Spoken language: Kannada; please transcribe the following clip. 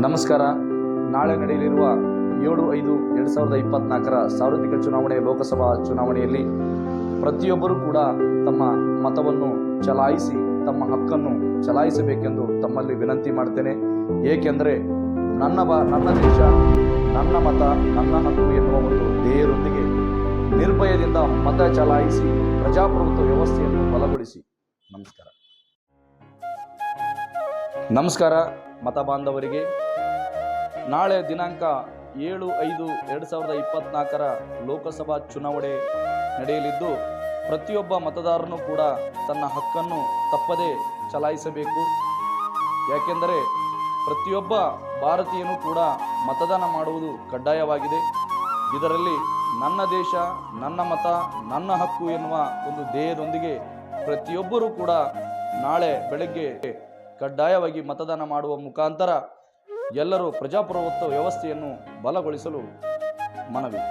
ನಮಸ್ಕಾರ. ನಾಳೆ ನಡೆಯಲಿರುವ ಏಳು ಐದು ಎರಡು ಸಾವಿರದ ಇಪ್ಪತ್ನಾಲ್ಕರ ಸಾರ್ವತ್ರಿಕ ಚುನಾವಣೆ, ಲೋಕಸಭಾ ಚುನಾವಣೆಯಲ್ಲಿ ಪ್ರತಿಯೊಬ್ಬರೂ ಕೂಡ ತಮ್ಮ ಮತವನ್ನು ಚಲಾಯಿಸಿ, ತಮ್ಮ ಹಕ್ಕನ್ನು ಚಲಾಯಿಸಬೇಕೆಂದು ತಮ್ಮಲ್ಲಿ ವಿನಂತಿ ಮಾಡ್ತೇನೆ. ಏಕೆಂದರೆ ನನ್ನ ಬ, ನನ್ನ ದೇಶ, ನನ್ನ ಮತ, ನನ್ನ ಹಕ್ಕು ಎನ್ನುವ ಒಂದು ಧ್ಯೇಯದೊಂದಿಗೆ ನಿರ್ಭಯದಿಂದ ಮತ ಚಲಾಯಿಸಿ, ಪ್ರಜಾಪ್ರಭುತ್ವ ವ್ಯವಸ್ಥೆಯನ್ನು ಬಲಗೊಳಿಸಿ. ನಮಸ್ಕಾರ. ನಮಸ್ಕಾರ. ಮತ ಬಾಂಧವರಿಗೆ ನಾಳೆ ದಿನಾಂಕ ಏಳು ಐದು ಎರಡು ಸಾವಿರದ ಇಪ್ಪತ್ನಾಲ್ಕರ ಲೋಕಸಭಾ ಚುನಾವಣೆ ನಡೆಯಲಿದ್ದು, ಪ್ರತಿಯೊಬ್ಬ ಮತದಾರನು ಕೂಡ ತನ್ನ ಹಕ್ಕನ್ನು ತಪ್ಪದೇ ಚಲಾಯಿಸಬೇಕು. ಯಾಕೆಂದರೆ ಪ್ರತಿಯೊಬ್ಬ ಭಾರತೀಯನೂ ಕೂಡ ಮತದಾನ ಮಾಡುವುದು ಕಡ್ಡಾಯವಾಗಿದೆ. ಇದರಲ್ಲಿ ನನ್ನ ದೇಶ, ನನ್ನ ಮತ, ನನ್ನ ಹಕ್ಕು ಎನ್ನುವ ಒಂದು ಧ್ಯೇಯದೊಂದಿಗೆ ಪ್ರತಿಯೊಬ್ಬರೂ ಕೂಡ ನಾಳೆ ಬೆಳಗ್ಗೆ ಕಡ್ಡಾಯವಾಗಿ ಮತದಾನ ಮಾಡುವ ಮುಖಾಂತರ ಎಲ್ಲರೂ ಪ್ರಜಾಪ್ರಭುತ್ವ ವ್ಯವಸ್ಥೆಯನ್ನು ಬಲಗೊಳಿಸಲು ಮನವಿ.